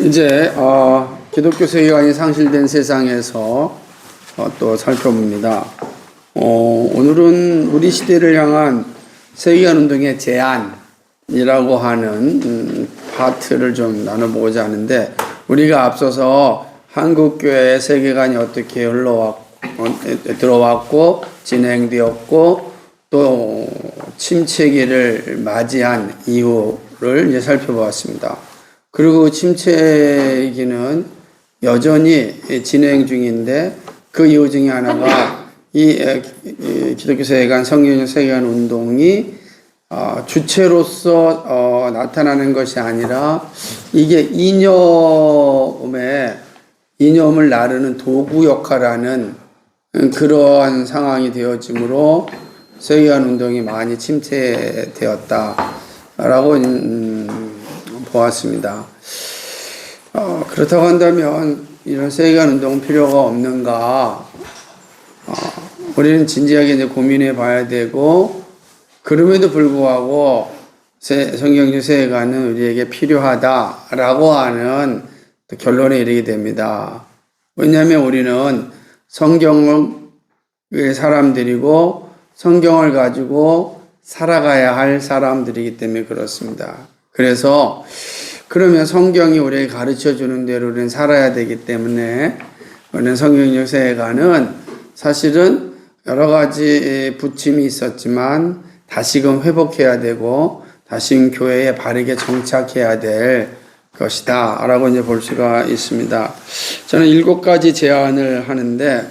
이제 어, 기독교 세계관이 상실된 세상에서 어, 또 살펴봅니다. 어, 오늘은 우리 시대를 향한 세계관 운동의 제안이라고 하는 음, 파트를 좀 나눠보고자 하는데 우리가 앞서서 한국 교회의 세계관이 어떻게 흘러왔 어, 들어왔고 진행되었고 또 침체기를 맞이한 이유를 이제 살펴보았습니다. 그리고 침체기는 여전히 진행 중인데 그 이유 중에 하나가 이 기독교 세계관 성경 세계관 운동이 어, 주체로서 어, 나타나는 것이 아니라 이게 이념의 이념을 나르는 도구 역할하는 그러한 상황이 되어지므로 세계관 운동이 많이 침체되었다라고 음, 보았습니다. 어, 그렇다고 한다면 이런 세계관 운동은 필요가 없는가? 어, 우리는 진지하게 이제 고민해 봐야 되고 그럼에도 불구하고 세, 성경적 세계관은 우리에게 필요하다라고 하는 결론에 이르게 됩니다. 왜냐하면 우리는 성경의 사람들이고 성경을 가지고 살아가야 할 사람들이기 때문에 그렇습니다. 그래서 그러면 성경이 우리에게 가르쳐 주는 대로 우리는 살아야 되기 때문에 우리는 성경적 세계관은 사실은 여러 가지 부침이 있었지만 다시금 회복해야 되고 다시금 교회에 바르게 정착해야 될 것이다. 라고 이제 볼 수가 있습니다. 저는 일곱 가지 제안을 하는데,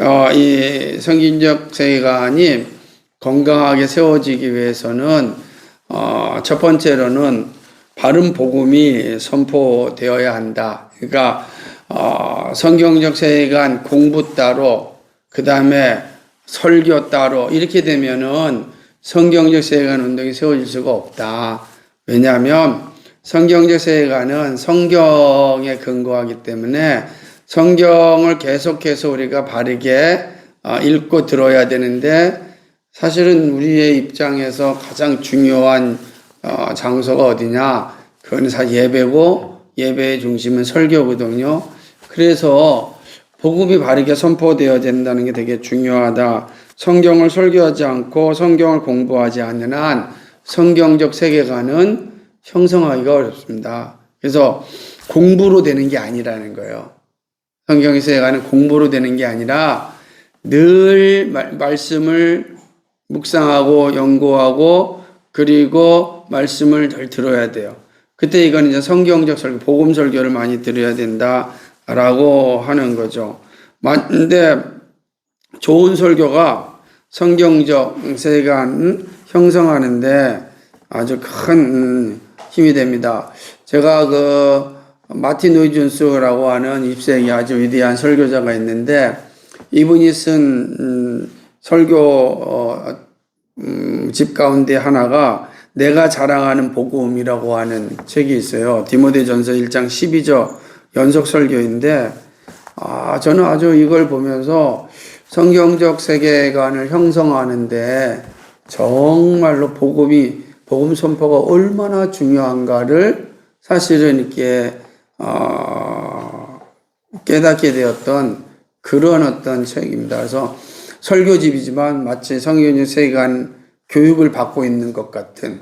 어, 이 성경적 세계관이 건강하게 세워지기 위해서는, 어, 첫 번째로는 바른 복음이 선포되어야 한다. 그러니까, 어, 성경적 세계관 공부 따로, 그 다음에 설교 따로, 이렇게 되면은 성경적 세계관 운동이 세워질 수가 없다. 왜냐하면 성경적 세계관은 성경에 근거하기 때문에 성경을 계속해서 우리가 바르게 어, 읽고 들어야 되는데 사실은 우리의 입장에서 가장 중요한 어, 장소가 어디냐? 그건 사실 예배고 예배의 중심은 설교거든요. 그래서 복음이 바르게 선포되어야 된다는 게 되게 중요하다. 성경을 설교하지 않고 성경을 공부하지 않는 한 성경적 세계관은 형성하기가 어렵습니다. 그래서 공부로 되는 게 아니라는 거예요. 성경의 세계관은 공부로 되는 게 아니라 늘 말씀을 묵상하고 연구하고 그리고 말씀을 잘 들어야 돼요. 그때 이건 이제 성경적 설교, 복음 설교를 많이 들어야 된다라고 하는 거죠. 근데 좋은 설교가 성경적 세계관 형성하는데 아주 큰 힘이 됩니다. 제가 그 마틴 노이준스라고 하는 입생이 아주 위대한 설교자가 있는데 이분이 쓴 음, 설교 어, 음, 집 가운데 하나가 내가 자랑하는 복음이라고 하는 책이 있어요. 디모데전서 1장 12절 연속 설교인데 아, 저는 아주 이걸 보면서 성경적 세계관을 형성하는데 정말로 복음이 복음 선포가 얼마나 중요한가를 사실은 이렇게 어, 깨닫게 되었던 그런 어떤 책입니다. 그래서 설교집이지만 마치 성경적 세계관 교육을 받고 있는 것 같은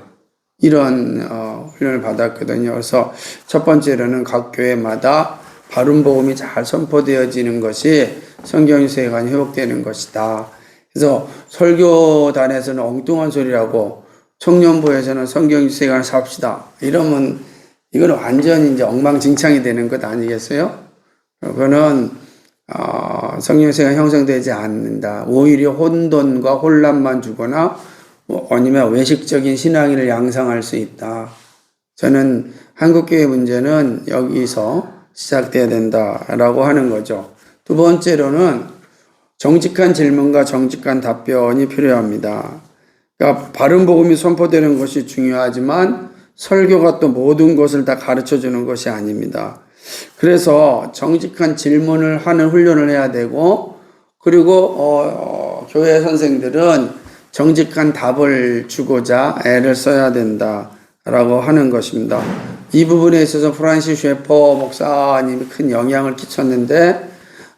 이런 어, 훈련을 받았거든요. 그래서 첫 번째로는 각 교회마다 바른 복음이 잘 선포되어지는 것이 성경 세계관이 회복되는 것이다. 그래서 설교단에서는 엉뚱한 소리라고 청년부에서는 성경 세계관을 삽시다. 이러면 이거는 완전 이제 엉망진창이 되는 것 아니겠어요? 그거는 어, 성경 세계가 형성되지 않는다. 오히려 혼돈과 혼란만 주거나 뭐 아니면 외식적인 신앙인을 양상할 수 있다. 저는 한국교회 문제는 여기서 시작돼야 된다라고 하는 거죠. 두 번째로는 정직한 질문과 정직한 답변이 필요합니다. 그러니까 바른 복음이 선포되는 것이 중요하지만 설교가 또 모든 것을 다 가르쳐 주는 것이 아닙니다. 그래서 정직한 질문을 하는 훈련을 해야 되고 그리고 어, 어, 교회 선생들은 정직한 답을 주고자 애를 써야 된다라고 하는 것입니다. 이 부분에 있어서 프란시스 쉐퍼 목사님이 큰 영향을 끼쳤는데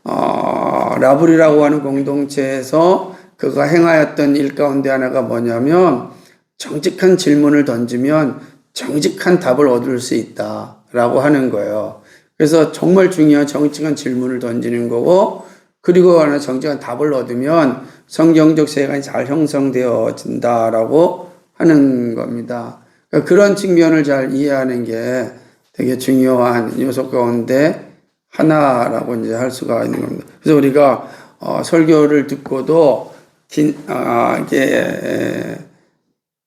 어, 라블이라고 하는 공동체에서 그가 행하였던 일 가운데 하나가 뭐냐면 정직한 질문을 던지면 정직한 답을 얻을 수 있다라고 하는 거예요. 그래서 정말 중요한 정직한 질문을 던지는 거고 그리고 하나 정직한 답을 얻으면 성경적 세계관이 잘 형성되어진다라고 하는 겁니다. 그러니까 그런 측면을 잘 이해하는 게 되게 중요한 요소 가운데 하나라고 이제 할 수가 있는 겁니다. 그래서 우리가 어, 설교를 듣고도 긴, 아, 이게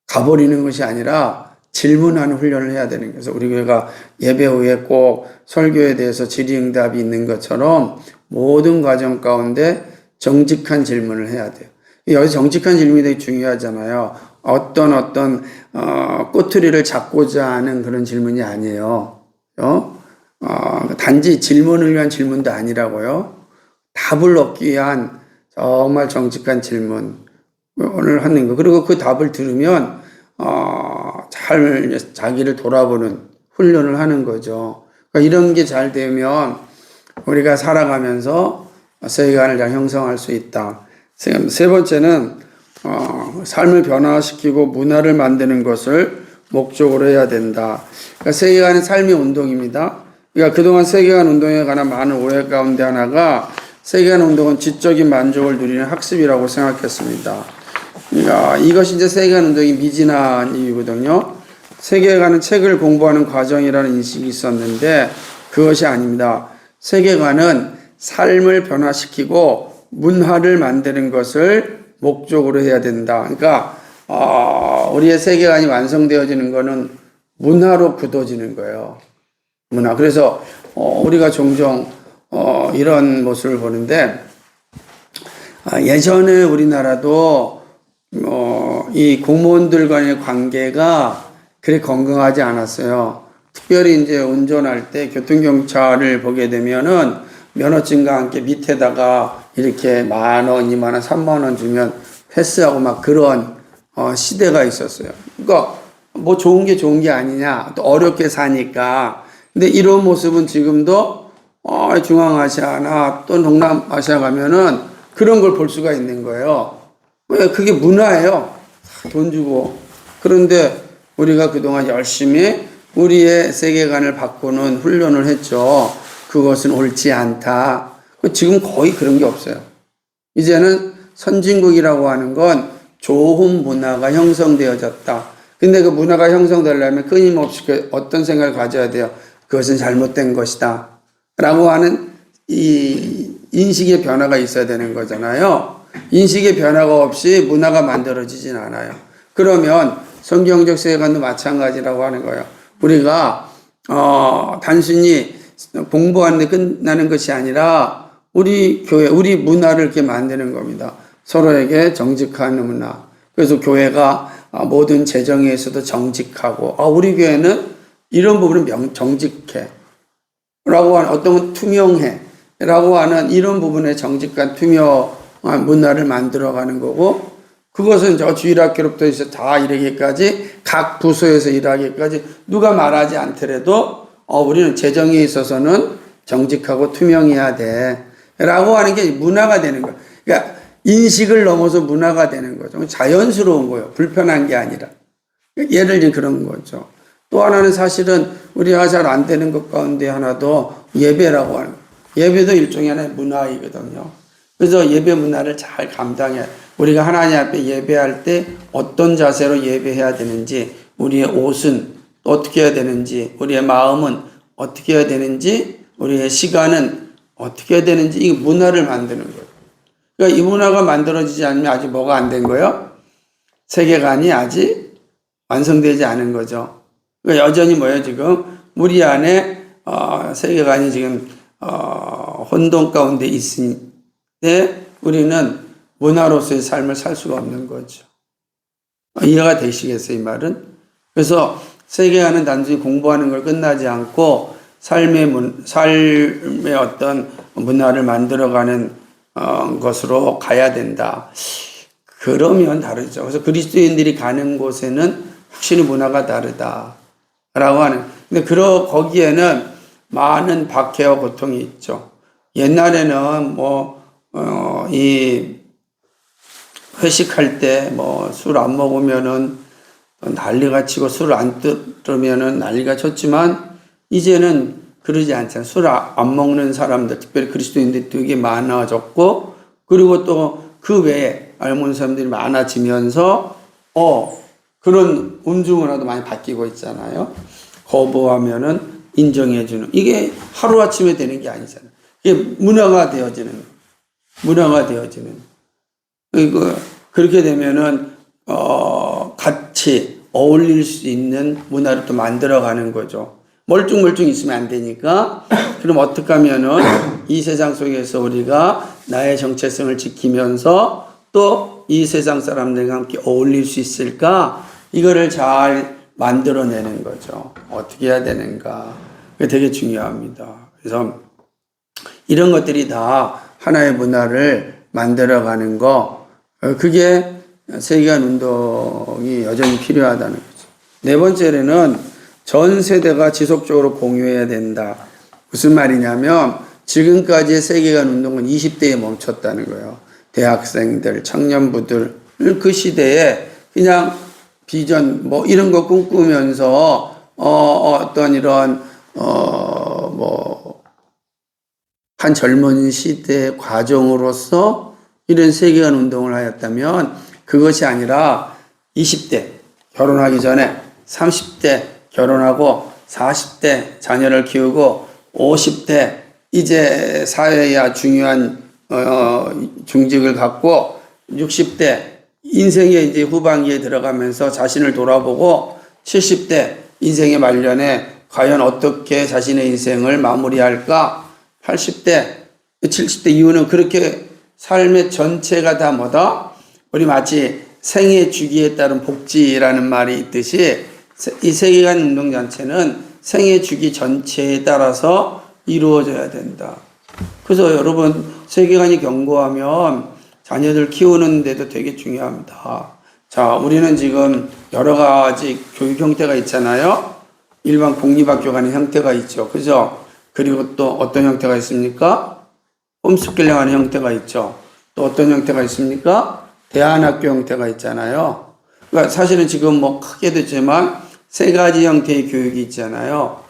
가버리는 것이 아니라 질문하는 훈련을 해야 되는 거예요. 그래서 우리가 예배 후에 꼭 설교에 대해서 질의응답이 있는 것처럼 모든 과정 가운데 정직한 질문을 해야 돼요. 여기 정직한 질문이 되게 중요하잖아요. 어떤 어떤 어, 꼬투리를 잡고자 하는 그런 질문이 아니에요. 어? 어, 단지 질문을 위한 질문도 아니라고요. 답을 얻기 위한 정말 정직한 질문을 하는 거. 그리고 그 답을 들으면 어, 잘 자기를 돌아보는 훈련을 하는 거죠. 그러니까 이런 게 잘 되면 우리가 살아가면서 세계관을 잘 형성할 수 있다. 세, 세 번째는 어, 삶을 변화시키고 문화를 만드는 것을 목적으로 해야 된다. 그러니까 세계관은 삶의 운동입니다. 그러니까 그동안 세계관 운동에 관한 많은 오해 가운데 하나가 세계관 운동은 지적인 만족을 누리는 학습이라고 생각했습니다. 그러니까 이것이 이제 세계관 운동이 미진한 이유거든요. 세계관은 책을 공부하는 과정이라는 인식이 있었는데 그것이 아닙니다. 세계관은 삶을 변화시키고 문화를 만드는 것을 목적으로 해야 된다. 그러니까 어, 우리의 세계관이 완성되어지는 것은 문화로 굳어지는 거예요. 문화. 그래서 어, 우리가 종종 어, 이런 모습을 보는데 아, 예전에 우리나라도 어, 이 공무원들 간의 관계가 그리 건강하지 않았어요. 특별히 이제 운전할 때 교통경찰을 보게 되면은 면허증과 함께 밑에다가 이렇게 만 원, 이만 원, 삼만 원 주면 패스하고 막 그런 어, 시대가 있었어요. 그러니까 뭐 좋은 게 좋은 게 아니냐. 또 어렵게 사니까. 근데 이런 모습은 지금도 어, 중앙아시아나 또 동남아시아 가면은 그런 걸 볼 수가 있는 거예요. 왜? 그게 문화예요. 돈 주고. 그런데 우리가 그동안 열심히 우리의 세계관을 바꾸는 훈련을 했죠. 그것은 옳지 않다. 지금 거의 그런 게 없어요. 이제는 선진국이라고 하는 건 좋은 문화가 형성되어졌다. 근데 그 문화가 형성되려면 끊임없이 그 어떤 생각을 가져야 돼요. 그것은 잘못된 것이다. 라고 하는 이 인식의 변화가 있어야 되는 거잖아요. 인식의 변화가 없이 문화가 만들어지진 않아요. 그러면 성경적 세계관도 마찬가지라고 하는 거예요. 우리가 어, 단순히 공부하는 데 끝나는 것이 아니라 우리 교회, 우리 문화를 이렇게 만드는 겁니다. 서로에게 정직한 문화. 그래서 교회가 아, 모든 재정에 있어도 정직하고, 아, 우리 교회는 이런 부분은 명, 정직해. 라고 하는, 어떤 건 투명해. 라고 하는 이런 부분에 정직한 투명한 문화를 만들어가는 거고, 그것은 저 주일학교로부터 해서 다 이르기까지 각 부서에서 일하기까지 누가 말하지 않더라도 어, 우리는 재정에 있어서는 정직하고 투명해야 돼. 라고 하는 게 문화가 되는 거예요. 그러니까 인식을 넘어서 문화가 되는 거죠. 자연스러운 거예요. 불편한 게 아니라. 예를 들어 그런 거죠. 또 하나는 사실은 우리가 잘 안 되는 것 가운데 하나도 예배라고 하는 거예요. 예배도 일종의 하나의 문화이거든요. 그래서 예배 문화를 잘 감당해. 우리가 하나님 앞에 예배할 때 어떤 자세로 예배해야 되는지, 우리의 옷은 어떻게 해야 되는지, 우리의 마음은 어떻게 해야 되는지, 우리의 시간은 어떻게 해야 되는지, 이 문화를 만드는 거예요. 그러니까 이 문화가 만들어지지 않으면 아직 뭐가 안 된 거예요? 세계관이 아직 완성되지 않은 거죠. 그러니까 여전히 뭐예요, 지금? 우리 안에, 어, 세계관이 지금, 어, 혼돈 가운데 있으니, 우리는 문화로서의 삶을 살 수가 없는 거죠. 이해가 되시겠어요, 이 말은? 그래서 세계화는 단순히 공부하는 걸 끝나지 않고 삶의 문, 삶의 어떤 문화를 만들어가는 어, 것으로 가야 된다. 그러면 다르죠. 그래서 그리스도인들이 가는 곳에는 확실히 문화가 다르다. 라고 하는. 근데 그러 거기에는 많은 박해와 고통이 있죠. 옛날에는 뭐, 어, 이 회식할 때 뭐 술 안 먹으면은 난리가 치고 술안 들으면은 난리가 쳤지만 이제는 그러지 않잖아요. 술 안 먹는 사람들, 특별히 그리스도인들이 되게 많아졌고 그리고 또 그 외에 알몬 사람들이 많아지면서 어 그런 음주 문화도 많이 바뀌고 있잖아요. 거부하면은 인정해주는 이게 하루 아침에 되는 게 아니잖아요. 이게 문화가 되어지는 문화가 되어지는 이거 그렇게 되면은 어 같이 어울릴 수 있는 문화를 또 만들어가는 거죠. 멀뚱멀뚱 있으면 안 되니까 그럼 어떻게 하면은 이 세상 속에서 우리가 나의 정체성을 지키면서 또 이 세상 사람들과 함께 어울릴 수 있을까 이거를 잘 만들어내는 거죠. 어떻게 해야 되는가 그게 되게 중요합니다. 그래서 이런 것들이 다 하나의 문화를 만들어가는 거, 어, 그게 세계관 운동이 여전히 필요하다는 거죠. 네 번째로는 전 세대가 지속적으로 공유해야 된다. 무슨 말이냐면 지금까지의 세계관 운동은 20대에 멈췄다는 거예요. 대학생들, 청년부들 그 시대에 그냥 비전 뭐 이런 거 꿈꾸면서 어 어떤 이런 어 뭐 한 젊은 시대 과정으로서 이런 세계관 운동을 하였다면 그것이 아니라 20대 결혼하기 전에 30대 결혼하고 40대 자녀를 키우고 50대 이제 사회야 중요한 어, 중직을 갖고 60대 인생의 이제 후반기에 들어가면서 자신을 돌아보고 70대 인생의 말년에 과연 어떻게 자신의 인생을 마무리할까? 80대, 70대 이후는 그렇게 삶의 전체가 다 뭐다? 우리 마치 생애 주기에 따른 복지라는 말이 있듯이 이 세계관 운동 전체는 생애 주기 전체에 따라서 이루어져야 된다. 그래서 여러분 세계관이 견고하면 자녀들 키우는 데도 되게 중요합니다. 자, 우리는 지금 여러 가지 교육 형태가 있잖아요. 일반 공립학교 가는 형태가 있죠. 그죠? 그리고 또 어떤 형태가 있습니까? 홈스쿨링 하는 형태가 있죠. 또 어떤 형태가 있습니까? 대안학교 형태가 있잖아요. 그러니까 사실은 지금 뭐 크게 됐지만 세 가지 형태의 교육이 있잖아요.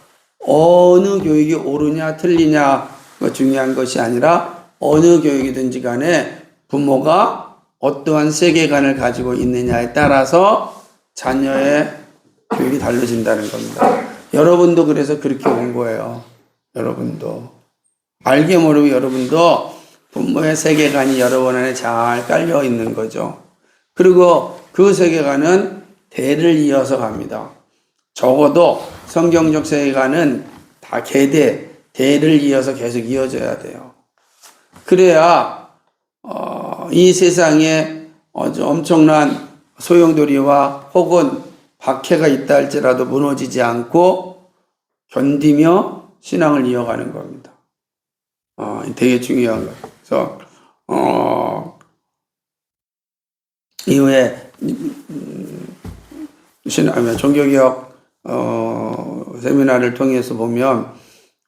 어느 교육이 옳으냐 틀리냐가 중요한 것이 아니라 어느 교육이든지 간에 부모가 어떠한 세계관을 가지고 있느냐에 따라서 자녀의 교육이 달라진다는 겁니다. 여러분도 그래서 그렇게 온 거예요. 여러분도. 알게 모르고 여러분도 부모의 세계관이 여러분 안에 잘 깔려 있는 거죠. 그리고 그 세계관은 대를 이어서 갑니다. 적어도 성경적 세계관은 다 계대, 대를 이어서 계속 이어져야 돼요. 그래야 어, 이 세상에 엄청난 소용돌이와 혹은 박해가 있다 할지라도 무너지지 않고 견디며 신앙을 이어가는 겁니다. 어, 되게 중요한 거예요. 그래서 어, 이후에 음, 신앙 종교개혁 어, 세미나를 통해서 보면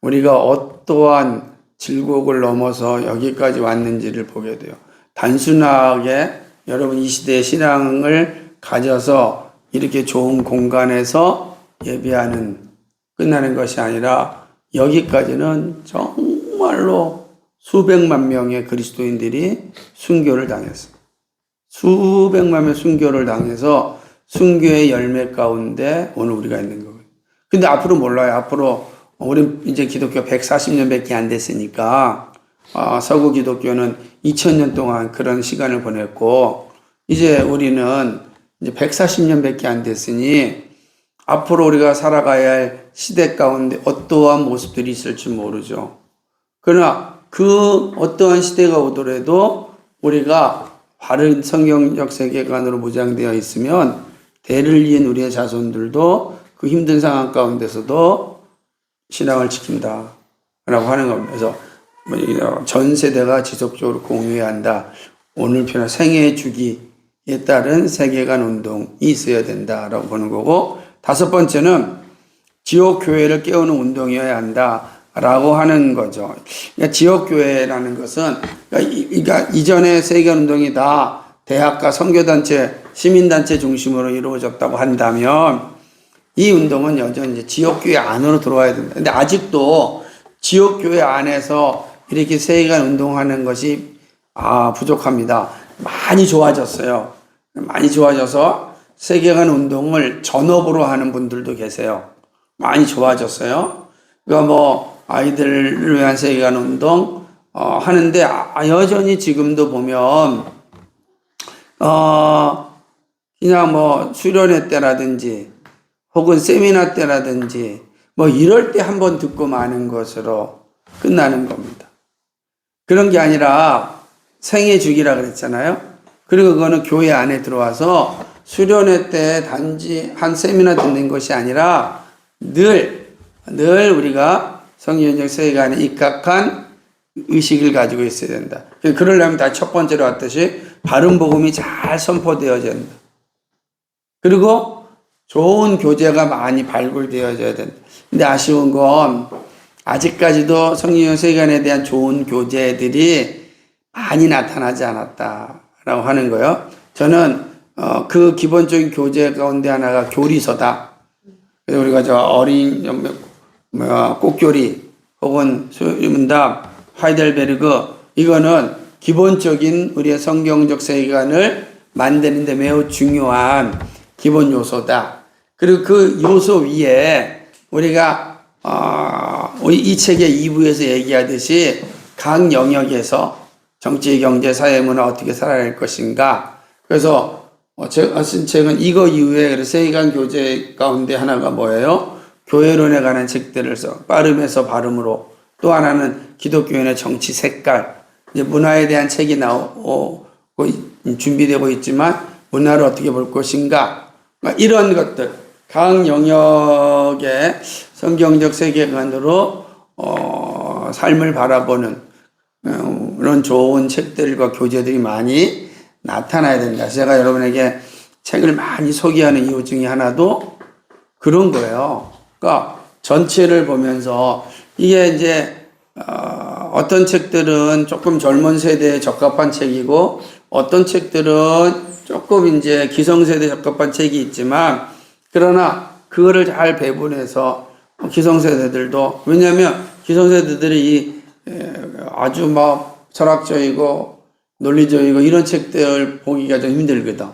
우리가 어떠한 질곡을 넘어서 여기까지 왔는지를 보게 돼요. 단순하게 여러분 이 시대의 신앙을 가져서 이렇게 좋은 공간에서 예배하는 끝나는 것이 아니라 여기까지는 정말 로 수백만 명의 그리스도인들이 순교를 당했어요. 수백만 명 순교를 당해서 순교의 열매 가운데 오늘 우리가 있는 거예요. 근데 앞으로 몰라요. 앞으로 우리 이제 기독교 140년밖에 안 됐으니까 아, 서구 기독교는 2000년 동안 그런 시간을 보냈고 이제 우리는 이제 140년밖에 안 됐으니 앞으로 우리가 살아가야 할 시대 가운데 어떠한 모습들이 있을지 모르죠. 그러나 그 어떠한 시대가 오더라도 우리가 바른 성경적 세계관으로 무장되어 있으면 대를 이은 우리의 자손들도 그 힘든 상황 가운데서도 신앙을 지킨다. 라고 하는 겁니다. 그래서 뭐전 세대가 지속적으로 공유해야 한다. 오늘 표현 생애 주기에 따른 세계관 운동이 있어야 된다라고 보는 거고 다섯 번째는 지역 교회를 깨우는 운동이어야 한다 라고 하는 거죠. 그러니까 지역 교회라는 것은 그러니까, 이- 그러니까 이전의 세계관 운동이 다 대학과 선교단체, 시민단체 중심으로 이루어졌다고 한다면 이 운동은 여전히 지역교회 안으로 들어와야 된다. 근데 아직도 지역교회 안에서 이렇게 세계관 운동하는 것이 아, 부족합니다. 많이 좋아졌어요. 많이 좋아져서 세계관 운동을 전업으로 하는 분들도 계세요. 많이 좋아졌어요. 그러니까 뭐 아이들을 위한 세계관 운동 어, 하는데 아, 여전히 지금도 보면 어, 그냥 뭐 수련회 때라든지 혹은 세미나 때라든지 뭐 이럴 때 한 번 듣고 마는 것으로 끝나는 겁니다. 그런 게 아니라 생애 주기라 그랬잖아요. 그리고 그거는 교회 안에 들어와서 수련회 때 단지 한 세미나 듣는 것이 아니라 늘, 늘 우리가 성경적 세계관에 입각한 의식을 가지고 있어야 된다. 그러려면 다 첫 번째로 왔듯이 바른 복음이 잘 선포되어져야 된다. 그리고 좋은 교제가 많이 발굴되어져야 된다. 근데 아쉬운 건 아직까지도 성경 세계관에 대한 좋은 교제들이 많이 나타나지 않았다라고 하는 거예요. 저는 어, 그 기본적인 교제 가운데 하나가 교리서다. 그래서 우리가 저 어린 뭐야 꽃교리 혹은 수문답 하이델베르그 이거는 기본적인 우리의 성경적 세계관을 만드는 데 매우 중요한 기본 요소다. 그리고 그 요소 위에 우리가 어, 이 책의 2부에서 얘기하듯이 각 영역에서 정치, 경제, 사회, 문화 어떻게 살아갈 것인가. 그래서 어, 제가 쓴 책은 이거 이후에 세계관 교재 가운데 하나가 뭐예요? 교회론에 관한 책들을 써 빠름에서 발음으로 또 하나는 기독교인의 정치 색깔 이제 문화에 대한 책이 나오고 있- 준비되고 있지만 문화를 어떻게 볼 것인가 막 이런 것들 각 영역의 성경적 세계관으로 어, 삶을 바라보는 어, 그런 좋은 책들과 교재들이 많이 나타나야 된다. 제가 여러분에게 책을 많이 소개하는 이유 중에 하나도 그런 거예요. 그러니까 전체를 보면서 이게 이제 어, 어떤 책들은 조금 젊은 세대에 적합한 책이고 어떤 책들은 조금 이제 기성세대에 적합한 책이 있지만 그러나 그거를 잘 배분해서 기성세대들도 왜냐하면 기성세대들이 이 에, 아주 막 철학적이고 논리적이고 이런 책들 보기가 좀 힘들거든.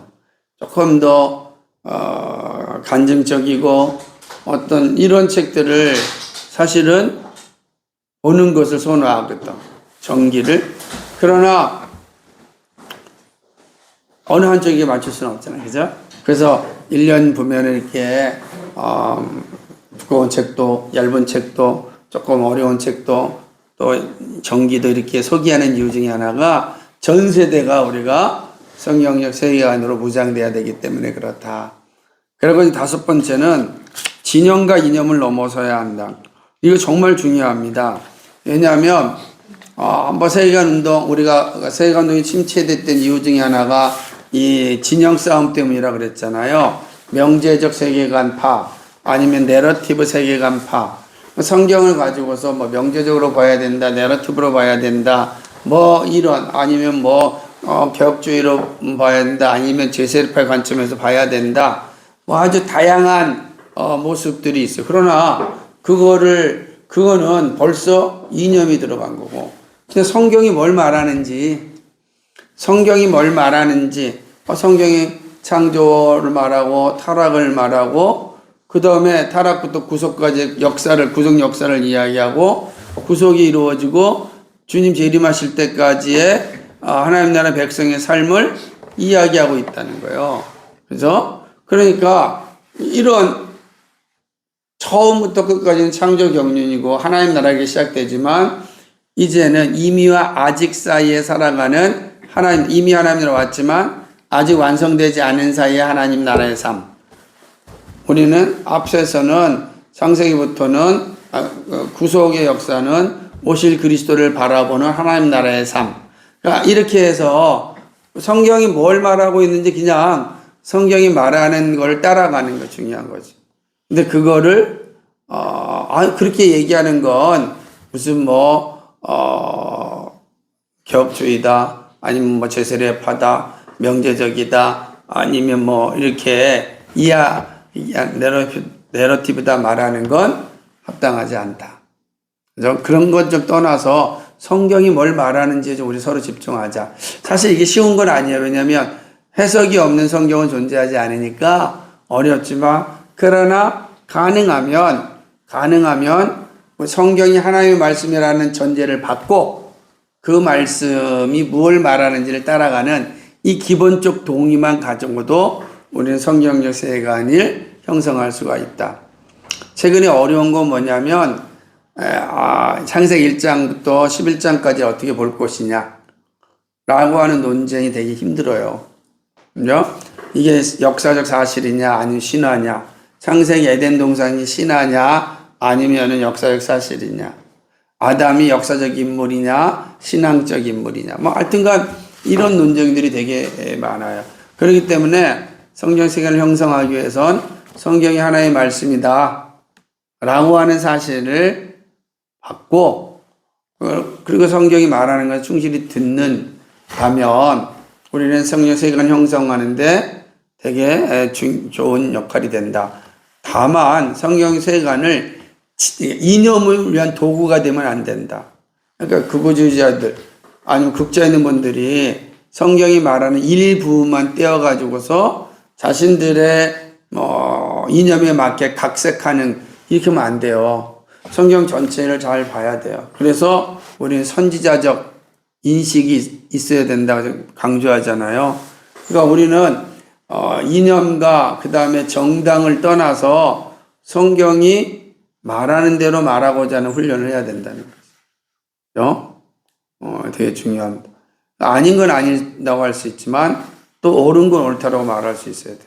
조금 더 어, 간증적이고 어떤 이런 책들을 사실은 보는 것을 선호하거든. 정기를. 그러나 어느 한쪽에 맞출 수는 없잖아요. 그죠? 그래서 1년 보면 이렇게 어, 두꺼운 책도 얇은 책도 조금 어려운 책도 또 정기도 이렇게 소개하는 이유 중에 하나가 전 세대가 우리가 성경적 세계관으로 무장돼야 되기 때문에 그렇다. 그리고 다섯 번째는 진영과 이념을 넘어서야 한다. 이거 정말 중요합니다. 왜냐하면 어, 뭐 세계관 운동 우리가 세계관 운동이 침체됐던 이유 중에 하나가 이 진영 싸움 때문이라 그랬잖아요. 명제적 세계관 파 아니면 내러티브 세계관 파 성경을 가지고서 뭐 명제적으로 봐야 된다, 내러티브로 봐야 된다, 뭐 이런 아니면 뭐 어, 개혁주의로 봐야 된다, 아니면 제세력파 관점에서 봐야 된다, 뭐 아주 다양한 어, 모습들이 있어. 요 그러나 그거를 그거는 벌써 이념이 들어간 거고. 근데 성경이 뭘 말하는지 성경이 뭘 말하는지 어, 성경이 창조를 말하고 타락을 말하고 그 다음에 타락부터 구속까지 역사를 구속 역사를 이야기하고 구속이 이루어지고 주님 재림하실 때까지의 어, 하나님 나라 백성의 삶을 이야기하고 있다는 거예요. 그래서 그러니까 이런 처음부터 끝까지는 창조 경륜이고 하나님 나라가 시작되지만 이제는 이미와 아직 사이에 살아가는 하나님 이미 하나님 나라 왔지만 아직 완성되지 않은 사이에 하나님 나라의 삶. 우리는 앞서서는 창세기부터는 아, 어, 구속의 역사는 오실 그리스도를 바라보는 하나님 나라의 삶. 그러니까 이렇게 해서 성경이 뭘 말하고 있는지 그냥 성경이 말하는 걸 따라가는 거 중요한 거지. 근데 그거를 어, 아, 그렇게 얘기하는 건 무슨 뭐, 어, 개혁주의다, 아니면 뭐 제세례파다, 명제적이다, 아니면 뭐 이렇게 이하, 이하 내러티브, 내러티브다 말하는 건 합당하지 않다. 그래서 그런 것 좀 떠나서 성경이 뭘 말하는지 좀 우리 서로 집중하자. 사실 이게 쉬운 건 아니에요. 왜냐하면 해석이 없는 성경은 존재하지 않으니까 어렵지만 그러나 가능하면 가능하면 성경이 하나님의 말씀이라는 전제를 받고 그 말씀이 무엇을 말하는지를 따라가는 이 기본적 동의만 가지고도 우리는 성경적 세계관을 형성할 수가 있다. 최근에 어려운 건 뭐냐면 에, 아, 창세기 1장부터 11장까지 어떻게 볼 것이냐 라고 하는 논쟁이 되게 힘들어요. 이게 역사적 사실이냐 아니면 신화냐 창세기 에덴 동산이 신화냐 아니면은 역사적 사실이냐 아담이 역사적 인물이냐 신앙적 인물이냐 뭐 하여튼간 이런 논쟁들이 되게 많아요. 그렇기 때문에 성경 세계를 형성하기 위해선 성경이 하나의 말씀이다 라고 하는 사실을 받고 어, 그리고 성경이 말하는 것을 충실히 듣는 다면 우리는 성령 세계관 형성하는데 되게 중- 좋은 역할이 된다. 다만 성경 세계관을 이념을 위한 도구가 되면 안 된다. 그러니까 극우주의자들 아니면 극자 있는 분들이 성경이 말하는 일부만 떼어가지고서 자신들의 뭐 이념에 맞게 각색하는 이렇게 하면 안 돼요. 성경 전체를 잘 봐야 돼요. 그래서 우리는 선지자적 인식이 있어야 된다고 강조하잖아요. 그러니까 우리는 어, 이념과 그 다음에 정당을 떠나서 성경이 말하는 대로 말하고자 하는 훈련을 해야 된다는 거죠. 어, 되게 중요합니다. 아닌 건 아닌다고 할 수 있지만 또 옳은 건 옳다고 말할 수 있어야 돼.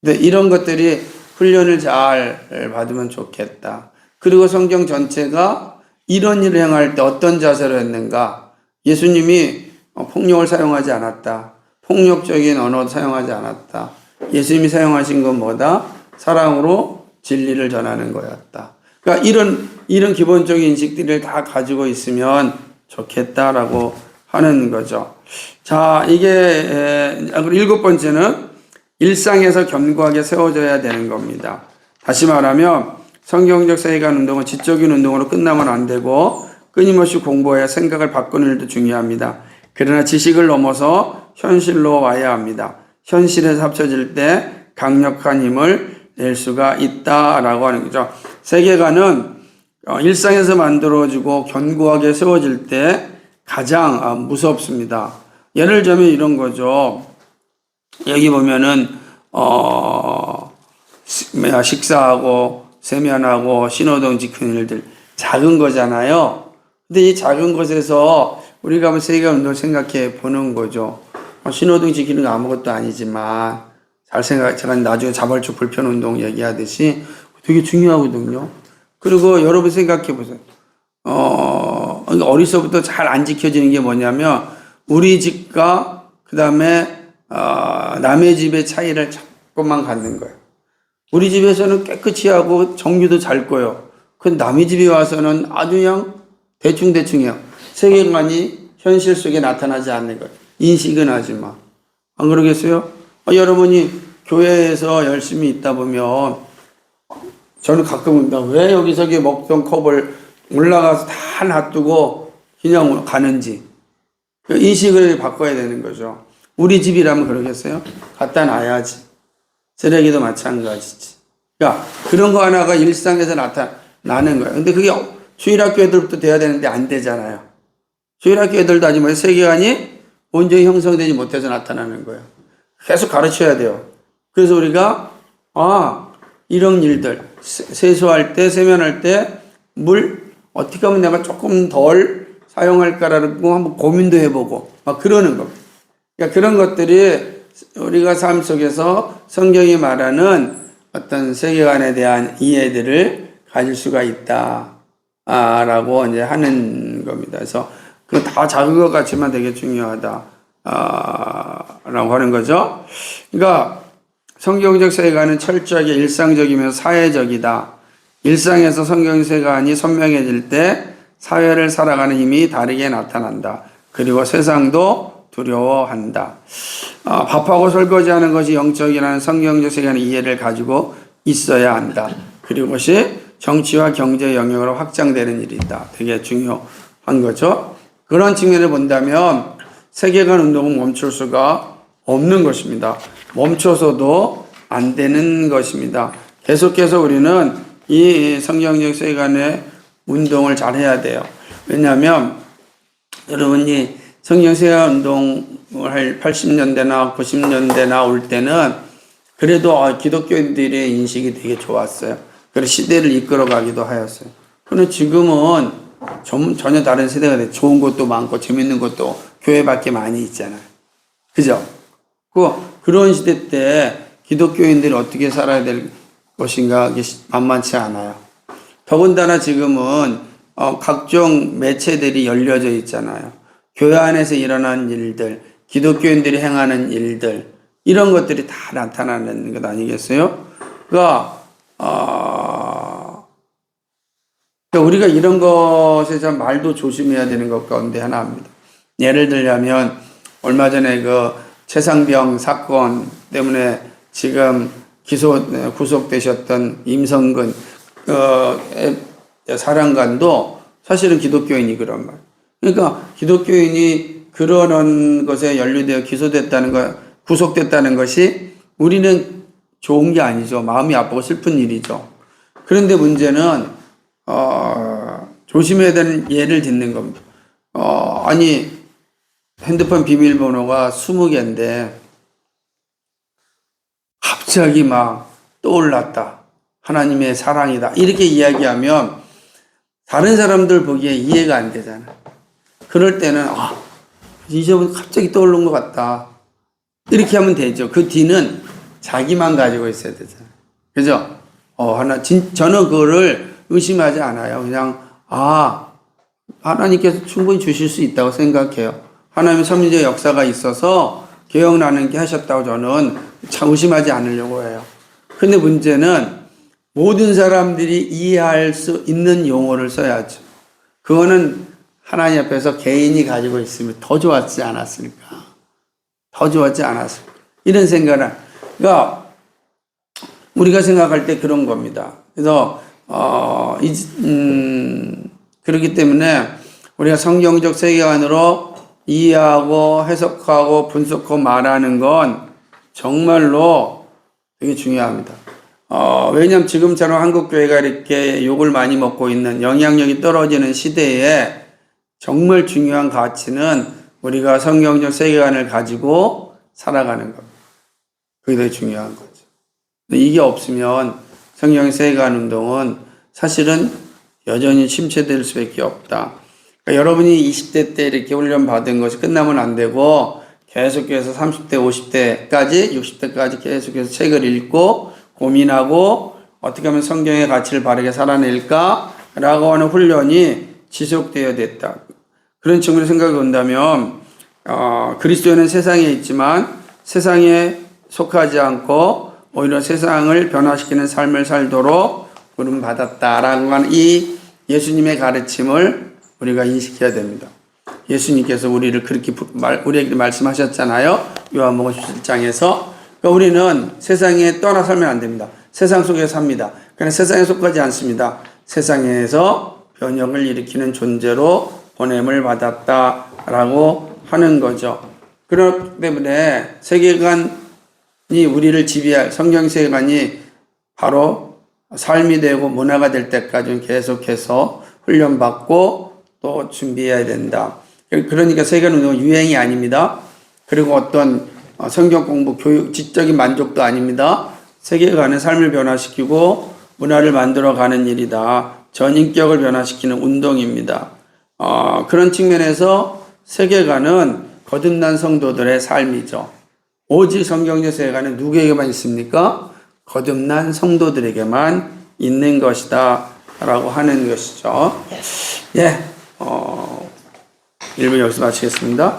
근데 이런 것들이 훈련을 잘 받으면 좋겠다. 그리고 성경 전체가 이런 일을 행할 때 어떤 자세로 했는가? 예수님이 어, 폭력을 사용하지 않았다. 폭력적인 언어 사용하지 않았다. 예수님이 사용하신 건 뭐다? 사랑으로 진리를 전하는 거였다. 그러니까 이런 이런 기본적인 인식들을 다 가지고 있으면 좋겠다라고 하는 거죠. 자, 이게 에, 그리고 일곱 번째는 일상에서 견고하게 세워져야 되는 겁니다. 다시 말하면 성경적 세계관 운동은 지적인 운동으로 끝나면 안 되고 끊임없이 공부해야 생각을 바꾸는 일도 중요합니다. 그러나 지식을 넘어서 현실로 와야 합니다. 현실에서 합쳐질 때 강력한 힘을 낼 수가 있다라고 하는 거죠. 세계관은 어, 일상에서 만들어지고 견고하게 세워질 때 가장 아, 무섭습니다. 예를 들면 이런 거죠. 여기 보면은 어 시- 뭐야, 식사하고 세면하고 신호등 지키는 일들 작은 거잖아요. 근데 이 작은 것에서 우리가 한번 세계 운동을 생각해 보는 거죠. 어, 신호등 지키는 거 아무것도 아니지만 잘 생각, 제가 나중에 자발적 불편 운동 얘기하듯이 되게 중요하거든요. 그리고 여러분 생각해 보세요. 어, 그러니까 어리서부터 잘 안 지켜지는 게 뭐냐면 우리 집과 그 다음에 어, 남의 집의 차이를 자꾸만 갖는 거예요. 우리 집에서는 깨끗이 하고 정리도 잘 거요. 그 남의 집에 와서는 아주 그냥 대충대충해요. 세계관이 현실 속에 나타나지 않는 거예요. 인식은 하지만. 안 그러겠어요? 어, 여러분이 교회에서 열심히 있다 보면 저는 가끔. 왜 여기서 이 먹던 컵을 올라가서 다 놔두고 그냥 가는지. 그 인식을 바꿔야 되는 거죠. 우리 집이라면 그러겠어요? 갖다 놔야지. 쓰레기도 마찬가지지. 그러니까 그런 거 하나가 일상에서 나타나는 거예요. 근데 그게 주일학교 애들부터 돼야 되는데 안 되잖아요. 주일학교 애들도 아직 뭐 세계관이 온전히 형성되지 못해서 나타나는 거예요. 계속 가르쳐야 돼요. 그래서 우리가 아 이런 일들 세- 세수할 때 세면할 때 물 어떻게 하면 내가 조금 덜 사용할까라고 한번 고민도 해보고 막 그러는 겁니다. 그러니까 그런 것들이 우리가 삶 속에서 성경이 말하는 어떤 세계관에 대한 이해들을 가질 수가 있다. 아, 라고 이제 하는 겁니다. 그래서 그다 작은 것 같지만 되게 중요하다. 아, 라고 하는 거죠. 그러니까 성경적 세계관은 철저하게 일상적이면서 사회적이다. 일상에서 성경세관이 선명해질 때 사회를 살아가는 힘이 다르게 나타난다. 그리고 세상도 두려워한다. 아, 밥하고 설거지하는 것이 영적이라는 성경적 세계의 이해를 가지고 있어야 한다. 그리고 그것이 정치와 경제 영역으로 확장되는 일이다. 되게 중요한 거죠. 그런 측면을 본다면 세계관 운동은 멈출 수가 없는 것입니다. 멈춰서도 안 되는 것입니다. 계속해서 우리는 이 성경적 세계관의 운동을 잘 해야 돼요. 왜냐하면 여러분이 성경 세계관 운동을 할 80년대나 90년대나 올 때는 그래도 어, 기독교인들의 인식이 되게 좋았어요. 그래서 시대를 이끌어가기도 하였어요. 그런데 지금은 전- 전혀 다른 세대가 돼. 좋은 것도 많고 재밌는 것도 교회 밖에 많이 있잖아요. 그죠? 그, 그런 시대 때 기독교인들이 어떻게 살아야 될 것인가 만만치 않아요. 더군다나 지금은 어, 각종 매체들이 열려져 있잖아요. 교회 안에서 일어난 일들, 기독교인들이 행하는 일들, 이런 것들이 다 나타나는 것 아니겠어요? 그러니까, 어, 그러니까 우리가 이런 것에 참 말도 조심해야 되는 것 가운데 하나입니다. 예를 들자면 얼마 전에 그 최상병 사건 때문에 지금 기소 구속되셨던 임성근 어, 에- 사령관도 사실은 기독교인이 그런 말. 그러니까 기독교인이 그런 것에 연루되어 기소됐다는 것, 구속됐다는 것이 우리는 좋은 게 아니죠. 마음이 아프고 슬픈 일이죠. 그런데 문제는 어, 조심해야 되는 예를 듣는 겁니다. 어, 아니 핸드폰 비밀번호가 20개인데 갑자기 막 떠올랐다. 하나님의 사랑이다. 이렇게 이야기하면 다른 사람들 보기에 이해가 안 되잖아. 그럴 때는 아, 이제부터 갑자기 떠오른 것 같다. 이렇게 하면 되죠. 그 뒤는 자기만 가지고 있어야 되잖아. 그죠? 어, 하나, 진, 저는 그거를 의심하지 않아요. 그냥, 아, 하나님께서 충분히 주실 수 있다고 생각해요. 하나님의 섭리적 역사가 있어서 기억나는 게 하셨다고 저는 참 의심하지 않으려고 해요. 근데 문제는 모든 사람들이 이해할 수 있는 용어를 써야죠. 그거는 하나님 앞에서 개인이 가지고 있으면 더 좋았지 않았을까? 더 좋았지 않았을까? 이런 생각을, 그러니까 우리가 생각할 때 그런 겁니다. 그래서, 어, 이, 음, 그렇기 때문에 우리가 성경적 세계관으로 이해하고 해석하고 분석하고 말하는 건 정말로 되게 중요합니다. 어, 왜냐하면 지금처럼 한국교회가 이렇게 욕을 많이 먹고 있는 영향력이 떨어지는 시대에 정말 중요한 가치는 우리가 성경적 세계관을 가지고 살아가는 겁니다. 그게 되게 중요한 거죠. 이게 없으면 성경 세계관 운동은 사실은 여전히 침체될 수밖에 없다. 그러니까 여러분이 20대 때 이렇게 훈련 받은 것이 끝나면 안 되고 계속해서 30대, 50대까지, 60대까지 계속해서 책을 읽고 고민하고 어떻게 하면 성경의 가치를 바르게 살아낼까라고 하는 훈련이 지속되어야 됐다. 그런 측면에서 생각해 본다면 어, 그리스도는 세상에 있지만 세상에 속하지 않고 오히려 세상을 변화시키는 삶을 살도록 부름 받았다라고 하는 이 예수님의 가르침을 우리가 인식해야 됩니다. 예수님께서 우리를 그렇게 부- 말, 우리에게 말씀하셨잖아요. 요한복음 17장에서 그러니까 우리는 세상에 떠나 살면 안 됩니다. 세상 속에 삽니다. 그러나 세상에 속하지 않습니다. 세상에서 변혁을 일으키는 존재로 보냄을 받았다라고 하는 거죠. 그렇기 때문에 세계관이 우리를 지배할 성경 세계관이 바로 삶이 되고 문화가 될 때까지 계속해서 훈련받고 또 준비해야 된다. 그러니까 운동은 유행이 아닙니다. 그리고 어떤 어, 성경 공부, 교육, 지적인 만족도 아닙니다. 세계관의 삶을 변화시키고 문화를 만들어가는 일이다. 전인격을 변화시키는 운동입니다. 어, 그런 측면에서 세계관은 거듭난 성도들의 삶이죠. 오직 성경적 세계관은 누구에게만 있습니까? 거듭난 성도들에게만 있는 것이다. 라고 하는 것이죠. 예, 어, 1부 여기서 마치겠습니다.